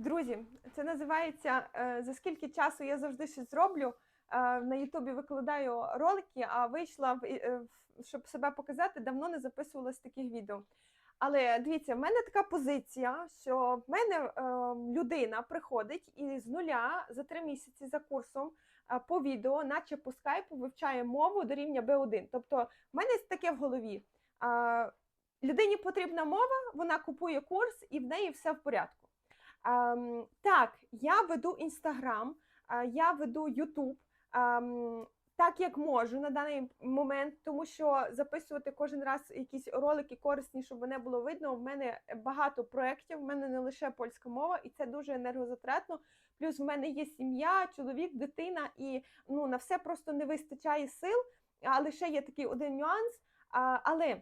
Друзі, це називається е, за скільки часу я завжди щось зроблю. Е, на Ютубі викладаю ролики, а вийшла е, щоб себе показати, давно не записувалась таких відео. Але дивіться, в мене така позиція, що в мене людина приходить і з нуля за три місяці за курсом по відео, наче по скайпу, вивчає мову до рівня B1. Тобто, в мене таке в голові. Людині потрібна мова, вона купує курс і в неї все в порядку. Ем, так, я веду Інстаграм, е, я веду Ютуб ем, так, як можу на даний момент, тому що записувати кожен раз якісь ролики корисні, щоб мене було видно. В мене багато проєктів, в мене не лише польська мова, і це дуже енергозатратно. Плюс в мене є сім'я, чоловік, дитина, і ну, на все просто не вистачає сил. А лише є такий один нюанс. А, але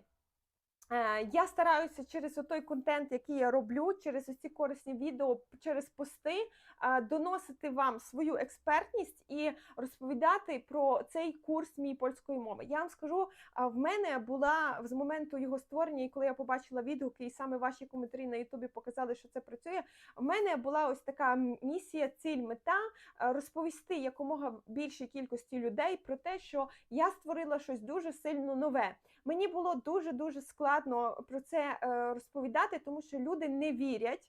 Я стараюся через той контент, який я роблю, через ці корисні відео, через пости, е, доносити вам свою експертність і розповідати про цей курс мій польської мови. Я вам скажу, в мене була з моменту його створення, і коли я побачила відгуки, і саме ваші коментарі на Ютубі показали, що це працює. В мене була ось така місія, ціль, мета е, розповісти якомога більшій кількості людей про те, що я створила щось дуже сильно нове. Мені було дуже дуже складно про це е, розповідати, тому що люди не вірять,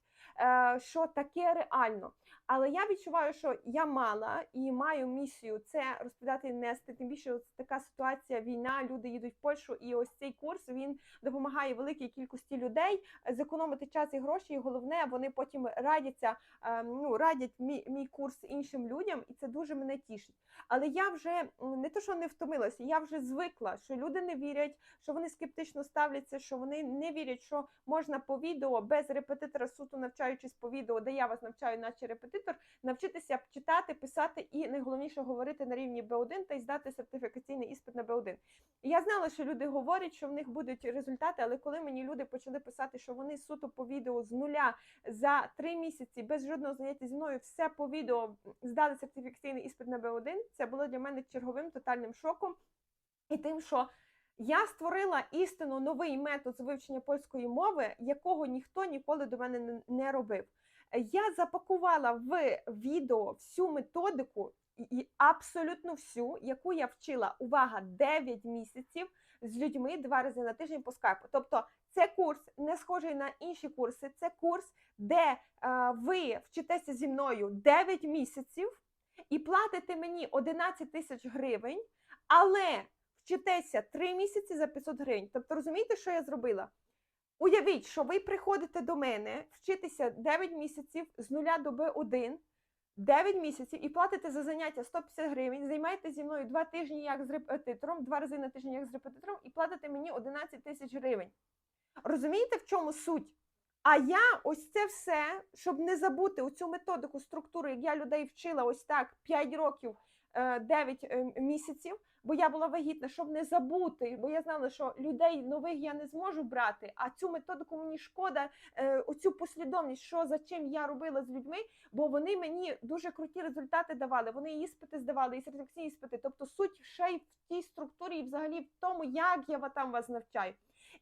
що таке реально. Але я відчуваю, що я мала і маю місію це розповідати нести. Тим більше така ситуація, війна, люди їдуть в Польщу, і ось цей курс він допомагає великій кількості людей е, зекономити час і гроші. І головне, вони потім радяться, е, ну радять мій, мій курс іншим людям, і це дуже мене тішить. Але я вже не то, що не втомилася, я вже звикла, що люди не вірять, що вони скептично ставляться, що вони не вірять, що можна по відео без репетитора, суто навчаючись по відео, де я вас навчаю, наче репетитор, навчитися читати, писати і найголовніше говорити на рівні B1 та й здати сертифікаційний іспит на B1. І я знала, що люди говорять, що в них будуть результати, але коли мені люди почали писати, що вони суто по відео з нуля за три місяці без жодного заняття зі мною все по відео здали сертифікаційний іспит на B1, це було для мене черговим тотальним шоком. І тим, що я створила істинно новий метод з вивчення польської мови, якого ніхто ніколи до мене не- робив. Я запакувала в відео всю методику, і абсолютно всю, яку я вчила, увага, 9 місяців з людьми два рази на тиждень по скайпу. Тобто, це курс не схожий на інші курси. Це курс, де е, ви вчитеся зі мною 9 місяців і платите мені 11 тисяч гривень, але вчитеся 3 місяці за 500 гривень. Тобто, розумієте, що я зробила? Уявіть, що ви приходите до мене вчитися 9 місяців з нуля до Б1, 9 місяців і платите за заняття 150 гривень, займаєте зі мною 2 тижні як з репетитором, 2 рази на тиждень як з репетитором, і платите мені 11 тисяч гривень. Розумієте, в чому суть? А я ось це все, щоб не забути оцю методику, структуру, як я людей вчила ось так 5 років, е, 9 е, місяців, бо я була вагітна, щоб не забути, бо я знала, що людей нових я не зможу брати, а цю методику мені шкода, е, оцю послідовність, що за чим я робила з людьми, бо вони мені дуже круті результати давали. Вони іспити здавали, і сертифікаційні іспити. Тобто суть ще й в тій структурі, і взагалі в тому, як я там вас навчаю.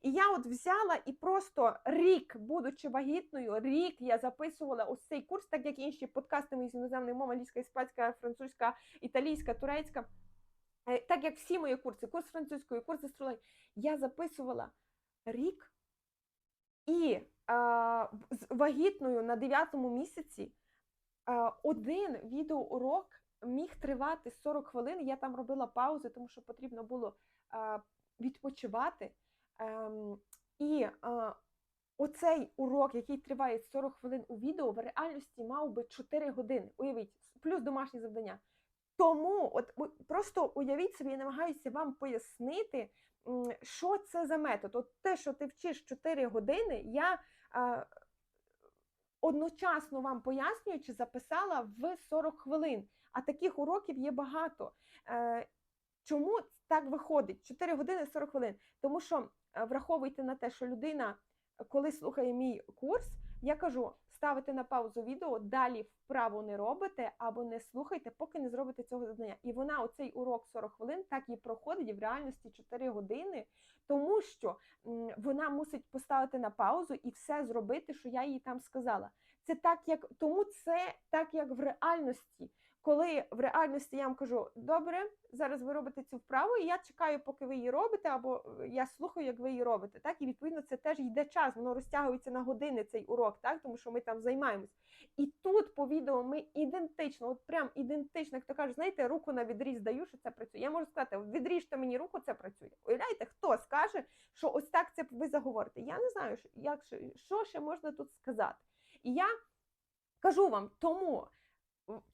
І я от взяла і просто рік, будучи вагітною, рік я записувала ось цей курс, так як інші подкасти мої з іноземної мови, англійська, іспанська, французька, італійська, турецька. Е, Так як всі мої курси, курс французької, курс астрології, я записувала рік і а, з вагітною на 9 місяці а, один відеоурок міг тривати 40 хвилин. Я там робила паузи, тому що потрібно було а, відпочивати. Ем, і а, оцей урок, який триває 40 хвилин у відео, в реальності мав би 4 години. Уявіть, плюс домашні завдання. Тому от просто уявіть собі, я намагаюся вам пояснити, що це за метод. От те, що ти вчиш 4 години, я а, одночасно вам пояснюючи, записала в 40 хвилин. А таких уроків є багато. Е, Чому так виходить? 4 години 40 хвилин. Тому що е, враховуйте на те, що людина, е, коли слухає мій курс, я кажу, ставите на паузу відео, далі вправо не робите або не слухайте, поки не зробите цього завдання. І вона оцей урок 40 хвилин так і проходить в реальності 4 години, тому що вона мусить поставити на паузу і все зробити, що я їй там сказала. Це так, як тому це так, як в реальності. Коли в реальності я вам кажу, добре, зараз ви робите цю вправу, і я чекаю, поки ви її робите, або е, я слухаю, як ви її робите. Так, і відповідно це теж йде час, воно розтягується на години цей урок, так, тому що ми там займаємось. І тут по відео ми ідентично, от прям ідентично, як то кажуть, знаєте, руку на відріз даю, що це працює. Я можу сказати, відріжте мені руку, це працює. Уявляєте, хто скаже, що ось так це ви заговорите? Я не знаю, як що ще можна тут сказати. І я кажу вам, тому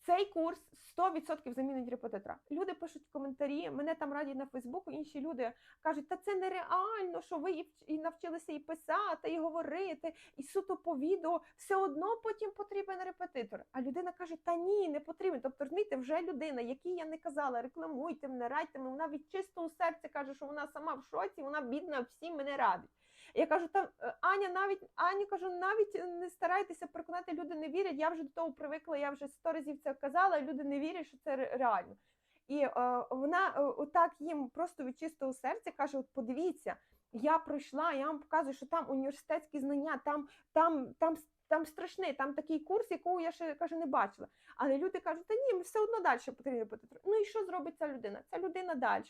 цей курс 100% замінить репетитора. Люди пишуть коментарі, мене там радять на Фейсбуку, інші люди кажуть, та це нереально, що ви і навчилися і писати, і говорити, і суто по відео, все одно потім потрібен репетитор. А людина каже, та ні, не потрібен. Тобто, розумієте, вже людина, якій я не казала, рекламуйте мене, радьте мене, вона від чистого серця каже, що вона сама в шоці, вона бідна, всім мене радить. Я кажу, та е, Аня, навіть Аня кажу, навіть е, не старайтеся переконати, люди не вірять. Я вже до того привикла, я вже сто разів це казала, люди не вірять, що це реально. І е, вона е, отак їм просто від чистого серця каже: от подивіться, я пройшла, я вам показую, що там університетські знання, там, там, там, там страшний, там такий курс, якого я ще каже, не бачила. Але люди кажуть, та ні, ми все одно далі потрібно. Ну і що зробить ця людина? Ця людина далі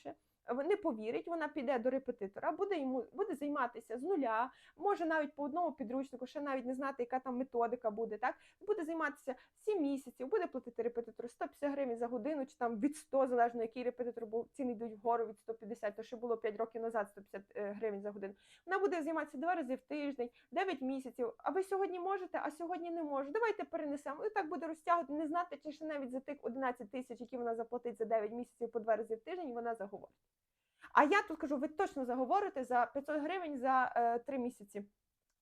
не повірить, вона піде до репетитора, буде йому буде займатися з нуля, може навіть по одному підручнику, ще навіть не знати, яка там методика буде. Так буде займатися 7 місяців, буде платити репетитору 150 гривень за годину, чи там від 100, залежно який репетитор, бо ціни йдуть вгору від 150, то ще було 5 років назад 150 е, гривень за годину. Вона буде займатися два рази в тиждень, 9 місяців. А ви сьогодні можете, а сьогодні не можу. Давайте перенесемо. І так буде розтягувати, не знати, чи ще навіть за тих 11 тисяч, які вона заплатить за 9 місяців по два рази в тиждень, вона заговорить. А я тут кажу, ви точно заговорите за 500 гривень за е, 3 місяці.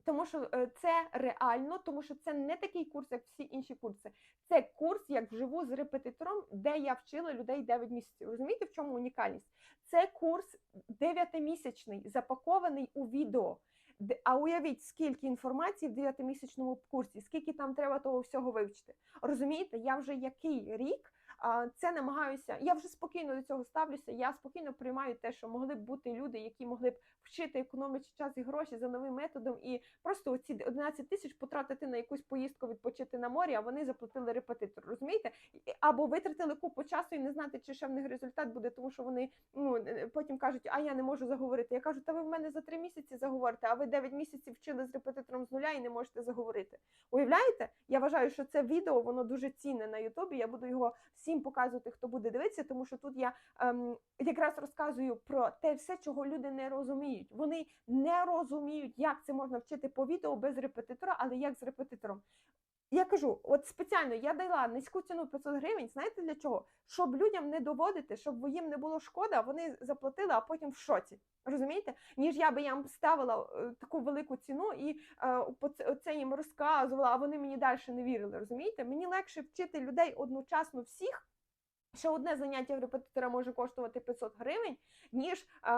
Тому що е, це реально, тому що це не такий курс, як всі інші курси. Це курс, як вживу з репетитором, де я вчила людей 9 місяців. Розумієте, в чому унікальність? Це курс 9-місячний, запакований у відео. А уявіть, скільки інформації в 9-місячному курсі, скільки там треба того всього вивчити. Розумієте, я вже який рік це намагаюся. Я вже спокійно до цього ставлюся. Я спокійно приймаю те, що могли б бути люди, які могли б вчити економити час і гроші за новим методом, і просто оці 11 тисяч потратити на якусь поїздку відпочити на морі, а вони заплатили репетитор. Розумієте? Або витратили купу часу і не знати, чи ще в них результат буде, тому що вони ну е, потім кажуть, а я не можу заговорити. Я кажу, та ви в мене за три місяці заговорите, а ви 9 місяців вчили з репетитором з нуля і не можете заговорити. Уявляєте? Я вважаю, що це відео воно дуже цінне на Ютубі. Я буду його всім показувати, хто буде дивитися, тому що тут я ем, якраз розказую про те все, чого люди не розуміють. Вони не розуміють, як це можна вчити по відео без репетитора, але як з репетитором. Я кажу, от спеціально я дала низьку ціну 500 гривень. Знаєте для чого? Щоб людям не доводити, щоб їм не було шкода, вони заплатили, а потім в шоці. Розумієте? Ніж я би їм ставила е, таку велику ціну і е, це їм розказувала, а вони мені далі не вірили. Розумієте? Мені легше вчити людей одночасно всіх. Ще одне заняття в репетитора може коштувати 500 гривень, ніж е,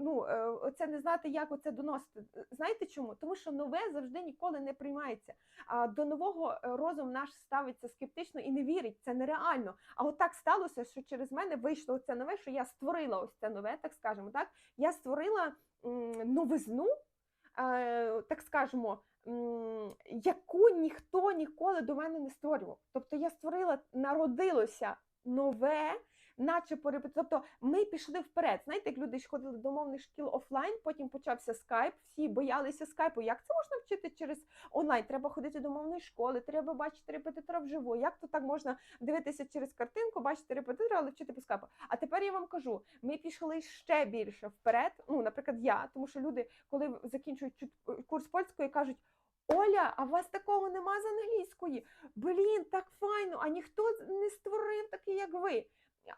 ну, е, це не знати, як оце доносити. Знаєте чому? Тому що нове завжди ніколи не приймається. А до нового е, розум наш ставиться скептично і не вірить. Це нереально. А от так сталося, що через мене вийшло це нове, що я створила ось це нове, так скажемо. Так я створила новизну, е, так скажемо. Яку ніхто ніколи до мене не створював. Тобто я створила, народилося нове, наче по Тобто ми пішли вперед. Знаєте, як люди ходили до мовних шкіл офлайн, потім почався скайп, всі боялися скайпу. Як це можна вчити через онлайн? Треба ходити до мовної школи, треба бачити репетитора вживу. Як то так можна дивитися через картинку, бачити репетитора, але вчити по скайпу? А тепер я вам кажу: ми пішли ще більше вперед. Ну, наприклад, я, тому що люди, коли закінчують курс польської, кажуть. Оля, а у вас такого нема з англійської? Блін, так файно, а ніхто не створив такий, як ви.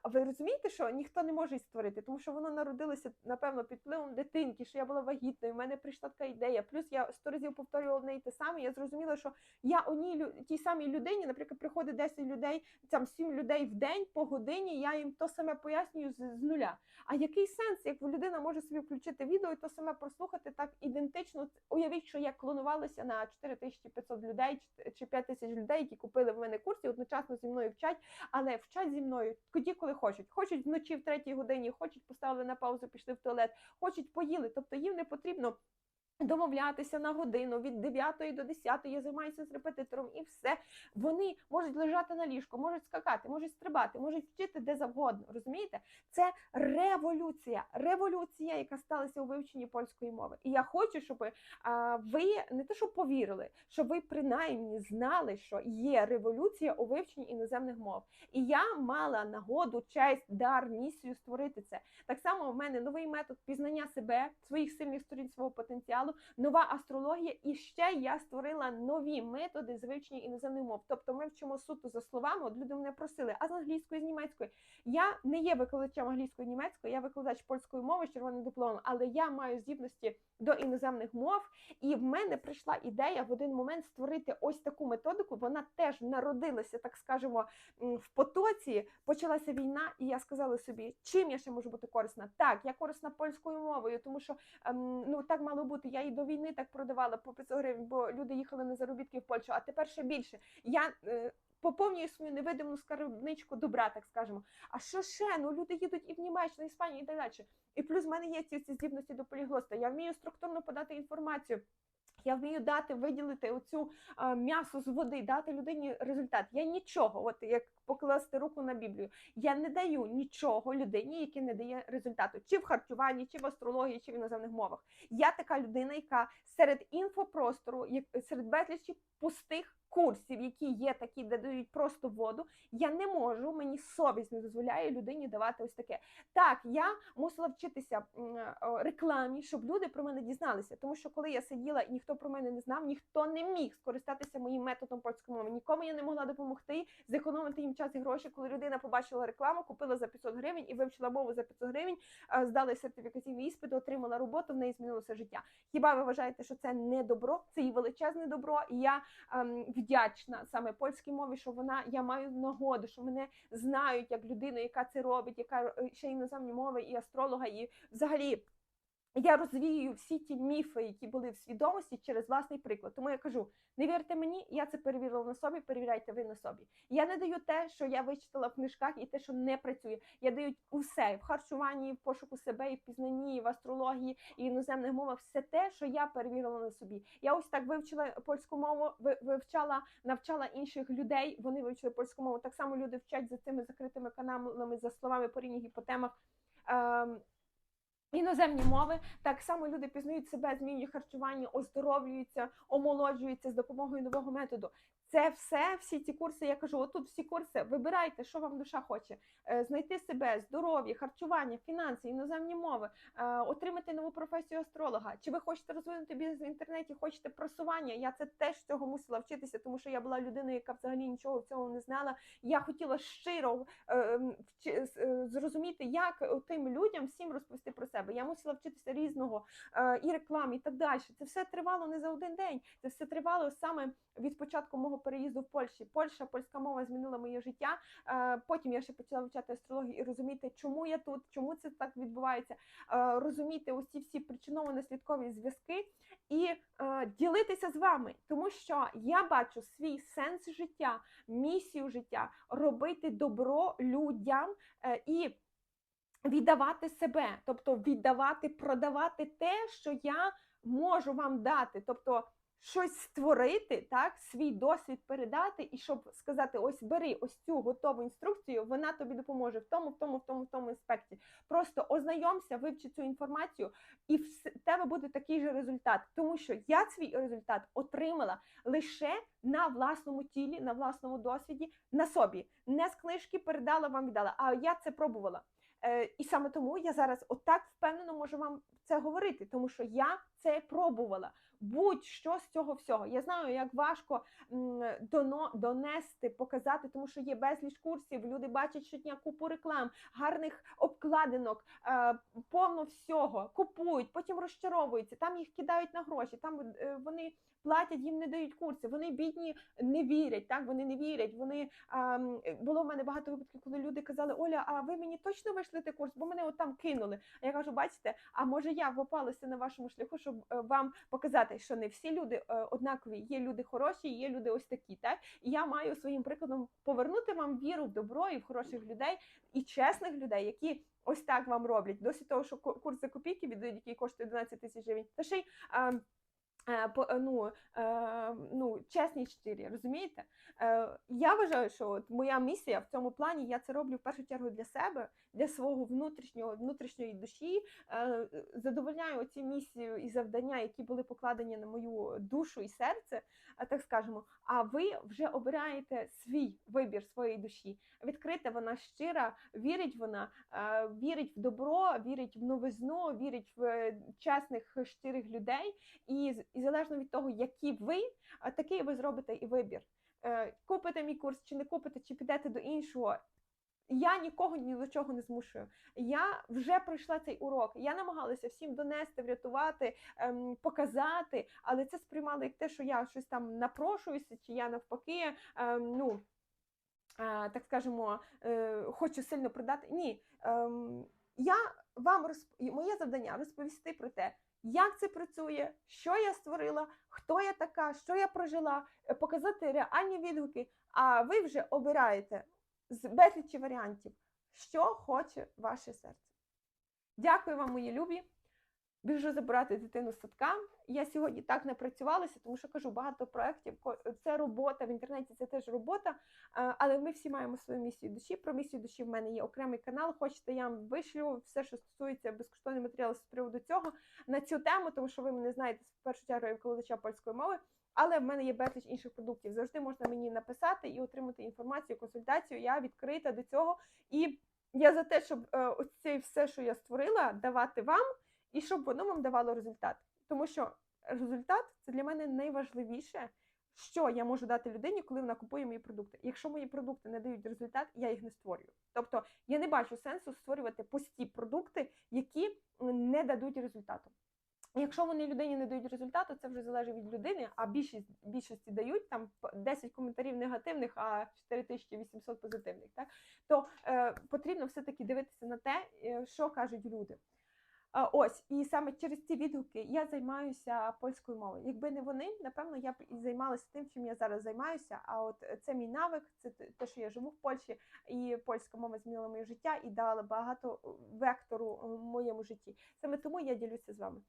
А ви розумієте, що ніхто не може її створити, тому що воно народилося, напевно, під впливом дитинки, що я була вагітною, в мене прийшла така ідея. Плюс я сто разів повторювала одне і те саме. Я зрозуміла, що я одній лю- тій самій людині, наприклад, приходить 10 людей, там 7 людей в день по годині, я їм то саме пояснюю з, з нуля. А який сенс, як людина може собі включити відео і то саме прослухати так ідентично? Уявіть, що я клонувалася на 4500 людей чи 5000 людей, які купили в мене курс і одночасно зі мною вчать, але вчать зі мною тоді, коли хочуть. Хочуть вночі в третій годині, хочуть поставили на паузу, пішли в туалет, хочуть поїли. Тобто їм не потрібно. Домовлятися на годину від 9 до 10 я займаюся з репетитором і все. Вони можуть лежати на ліжку, можуть скакати, можуть стрибати, можуть вчити де завгодно. Розумієте? Це революція, революція, яка сталася у вивченні польської мови. І я хочу, щоб а, ви не те, що повірили, щоб ви принаймні знали, що є революція у вивченні іноземних мов. І я мала нагоду, честь, дар, місію створити це. Так само в мене новий метод пізнання себе, своїх сильних сторін, свого потенціалу, нова астрологія. І ще я створила нові методи з вивчення іноземних мов. Тобто ми вчимо суто за словами. От люди мене просили, а з англійської, з німецької. Я не є викладачем англійської німецької, я викладач польської мови з червоним дипломом, але я маю здібності до іноземних мов. І в мене прийшла ідея в один момент створити ось таку методику. Вона теж народилася, так скажемо, в потоці. Почалася війна, і я сказала собі, чим я ще можу бути корисна? Так, я корисна польською мовою, тому що ем, ну так мало бути. Я і до війни так продавала по 500 гривень, бо люди їхали на заробітки в Польщу, а тепер ще більше. Я е, поповнюю свою невидиму скарбничку добра, так скажемо. А що ще? Ну люди їдуть і в Німеччину, і Іспанію і так далі. І плюс в мене є ці, ці здібності до поліглоста. Я вмію структурно подати інформацію. Я вмію дати, виділити оцю а, м'ясо з води, дати людині результат. Я нічого, от як покласти руку на Біблію. Я не даю нічого людині, яке не дає результату, чи в харчуванні, чи в астрології, чи в іноземних мовах. Я така людина, яка серед інфопростору, серед безлічі пустих курсів, які є такі, де дають просто воду. Я не можу, мені совість не дозволяє людині давати ось таке. Так, я мусила вчитися рекламі, щоб люди про мене дізналися. Тому що коли я сиділа і ніхто про мене не знав, ніхто не міг скористатися моїм методом польської мови. Нікому я не могла допомогти зекономити їм час і гроші. Коли людина побачила рекламу, купила за 500 гривень і вивчила мову за 500 гривень, здала сертифікаційний іспит, отримала роботу, в неї змінилося життя. Хіба ви вважаєте, що це не добро? Це і величезне добро. І я ем, вдячна саме польській мові, що вона я маю нагоду, що мене знають як людину, яка це робить, яка е, ще іноземні мови, і астролога, і взагалі. Я розвію всі ті міфи, які були в свідомості через власний приклад. Тому я кажу: не вірте мені, я це перевірила на собі, перевіряйте ви на собі. Я не даю те, що я вичитала в книжках, і те, що не працює. Я даю усе в харчуванні, в пошуку себе, і в пізнанні, і в астрології, і в іноземних мовах, все те, що я перевірила на собі. Я ось так вивчила польську мову, ви- вивчала, навчала інших людей. Вони вивчили польську мову. Так само люди вчать за цими закритими каналами, за словами по рівних і по темах. Ем, Іноземні мови так само люди пізнають себе, змінюють харчування, оздоровлюються, омолоджуються з допомогою нового методу. Це все, всі ці курси. Я кажу, отут всі курси. Вибирайте, що вам душа хоче. Е, Знайти себе, здоров'я, харчування, фінанси, іноземні мови, е, отримати нову професію астролога. Чи ви хочете розвинути бізнес в інтернеті, хочете просування? Я це теж цього мусила вчитися, тому що я була людиною, яка взагалі нічого в цьому не знала. Я хотіла щиро е, зрозуміти, як тим людям всім розповісти про себе. Я мусила вчитися різного і рекламі, і так далі. Це все тривало не за один день. Це все тривало саме від початку мого переїзду в Польщі. Польща, польська мова змінила моє життя. Е, Потім я ще почала вивчати астрологію і розуміти, чому я тут, чому це так відбувається. Е, Розуміти ці всі причинно-наслідкові зв'язки і е, ділитися з вами, тому що я бачу свій сенс життя, місію життя, робити добро людям і віддавати себе, тобто віддавати, продавати те, що я можу вам дати. Тобто щось створити, так, свій досвід передати, і щоб сказати: ось бери ось цю готову інструкцію, вона тобі допоможе в тому, в тому, в тому, в тому аспекті. Просто ознайомся, вивчи цю інформацію, і в тебе буде такий же результат. Тому що я свій результат отримала лише на власному тілі, на власному досвіді, на собі. Не з книжки передала вам віддала, а я це пробувала. Е, і саме тому я зараз отак впевнено можу вам це говорити, тому що я це пробувала. Будь-що з цього всього. Я знаю, як важко донести, показати, тому що є безліч курсів. Люди бачать щодня купу реклам, гарних обкладинок, е, повно всього, купують, потім розчаровуються. Там їх кидають на гроші. Там е, вони платять, їм не дають курси. Вони бідні не вірять. Так вони не вірять. Вони було в мене багато випадків, коли люди казали: Оля, а ви мені точно вийшли курс, бо мене от там кинули. А я кажу, бачите, а може я попалася на вашому шляху, щоб щоб е, вам показати, що не всі люди е, однакові. Є люди хороші, є люди ось такі. Так і я маю своїм прикладом повернути вам віру в добро і в хороших людей і чесних людей, які ось так вам роблять. Досить того, що курс за копійки від який коштує 12 тисяч гривень. Та ще й е, е, по- е, ну, е, ну, чесні щирі, розумієте? Е, я вважаю, що от моя місія в цьому плані, я це роблю в першу чергу для себе, для свого внутрішнього внутрішньої душі. Е, задовольняю ці місію і завдання, які були покладені на мою душу і серце, так скажемо. А ви вже обираєте свій вибір своєї душі. Відкрита вона щира, вірить вона, е, вірить в добро, вірить в новизну, вірить в е, чесних щирих людей. І, і залежно від того, які ви, такий ви зробите і вибір. Е, Купите мій курс чи не купите, чи підете до іншого. Я нікого ні до чого не змушую. Я вже пройшла цей урок. Я намагалася всім донести, врятувати, ем, показати, але це сприймали як те, що я щось там напрошуюся, чи я навпаки, ем, ну е, так скажемо, е, хочу сильно продати. Ні, ем, я вам розп... моє завдання розповісти про те, як це працює, що я створила, хто я така, що я прожила, е, показати реальні відгуки. А ви вже обираєте з безлічі варіантів, що хоче ваше серце. Дякую вам, мої любі. Біжу забирати дитину з садка. Я сьогодні так не працювалася, тому що кажу, багато проєктів. Це робота в інтернеті, це теж робота. Але ми всі маємо свою місію душі. Про місію душі в мене є окремий канал. Хочете, я вам вишлю все, що стосується безкоштовних матеріалів з приводу цього на цю тему, тому що ви мене знаєте в першу чергу викладача польської мови. Але в мене є безліч інших продуктів. Завжди можна мені написати і отримати інформацію, консультацію. Я відкрита до цього. І я за те, щоб е, ось це все, що я створила, давати вам, і щоб воно вам давало результат. Тому що результат це для мене найважливіше, що я можу дати людині, коли вона купує мої продукти. Якщо мої продукти не дають результат, я їх не створюю. Тобто я не бачу сенсу створювати пусті продукти, які не дадуть результату. Якщо вони людині не дають результату, це вже залежить від людини, а більшість більшості дають там п- 10 коментарів негативних, а 4800 позитивних. Так то е, потрібно все-таки дивитися на те, е, що кажуть люди. Ось, і саме через ці відгуки я займаюся польською мовою. Якби не вони, напевно, я б і займалася тим, чим я зараз займаюся. А от е, це мій навик, це те- що я живу в Польщі, і польська мова змінила моє життя і дала багато е, вектору в моєму житті. Саме тому я ділюся з вами.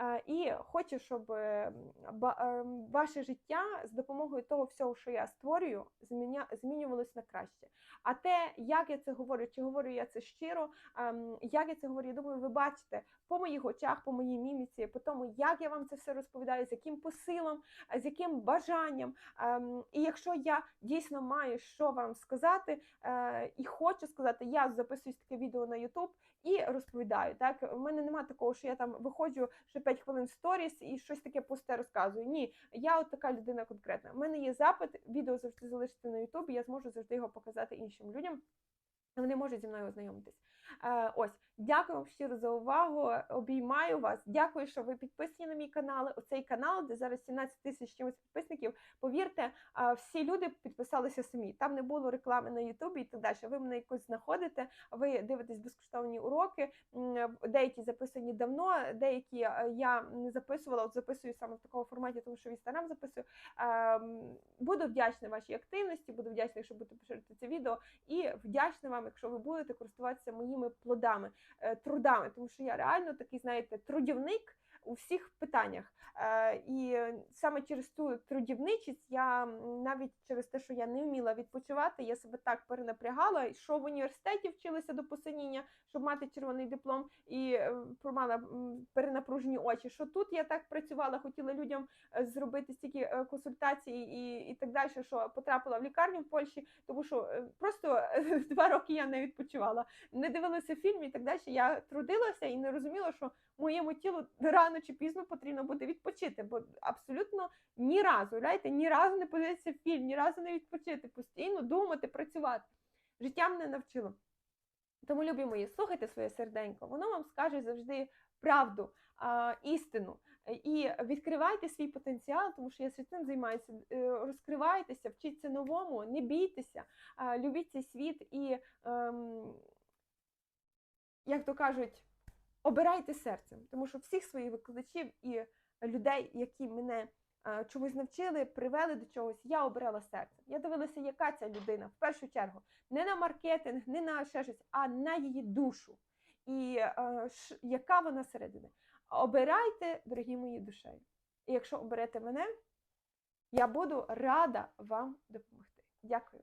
Е, І хочу, щоб е, ба- е, ваше життя з допомогою того всього, що я створюю, змінювалось на краще. А те, як я це говорю, чи говорю я це щиро, ем, як я це говорю, я думаю, ви бачите по моїх очах, по моїй міміці, по тому, як я вам це все розповідаю, з яким посилом, е, з яким бажанням. Ем, І якщо я дійсно маю що вам сказати е, і хочу сказати, я записую таке відео на YouTube і розповідаю. Так, у мене немає такого, що я там виходжу ще 5 хвилин сторіс і щось таке пусте розказую. Ні, я от така людина конкретна. У мене є запит, відео завжди залишиться на Ютубі, я зможу завжди його показати іншим людям. Вони можуть зі мною ознайомитись. Е, ось, дякую вам щиро за увагу. Обіймаю вас. Дякую, що ви підписані на мій канал. Оцей канал, де зараз 17 тисяч чимось підписників. Повірте, е, всі люди підписалися самі. Там не було реклами на Ютубі і так далі. Ви мене якось знаходите. Ви дивитесь безкоштовні уроки. Деякі записані давно, деякі е, я не записувала. От записую саме в такому форматі, тому що в інстаграм записую. Буду вдячна вашій активності, буду вдячна, якщо будете поширити це відео, і вдячна вам, якщо ви будете користуватися моїми плодами, е, трудами, тому що я реально такий, знаєте, трудівник у всіх питаннях. Е, І саме через ту трудівничість я навіть через те, що я не вміла відпочивати, я себе так перенапрягала, що в університеті вчилася до посиніння, щоб мати червоний диплом, і е, мала перенапружені очі. Що тут я так працювала, хотіла людям е, зробити стільки консультацій і, і так далі, що потрапила в лікарню в Польщі, тому що просто два роки я не відпочивала, не дивилася фільм і так далі. Я трудилася і не розуміла, що моєму тілу рано чи пізно потрібно буде відпочити, бо абсолютно ні разу, уявляєте, ні разу не подивитися фільм, ні разу не відпочити, постійно думати, працювати. Життя мене навчило. Тому, любі мої, слухайте своє серденько, воно вам скаже завжди правду, істину. І відкривайте свій потенціал, тому що я цим займаюся. Е, Розкривайтеся, вчіться новому, не бійтеся, любіть цей світ і, ем, як то кажуть, обирайте серцем, тому що всіх своїх викладачів і людей, які мене е, чомусь навчили, привели до чогось, я обирала серцем. Я дивилася, яка ця людина в першу чергу не на маркетинг, не на ще щось, а на її душу. І е, ш- яка вона середини. Обирайте, дорогі мої душею. І якщо оберете мене, я буду рада вам допомогти. Дякую.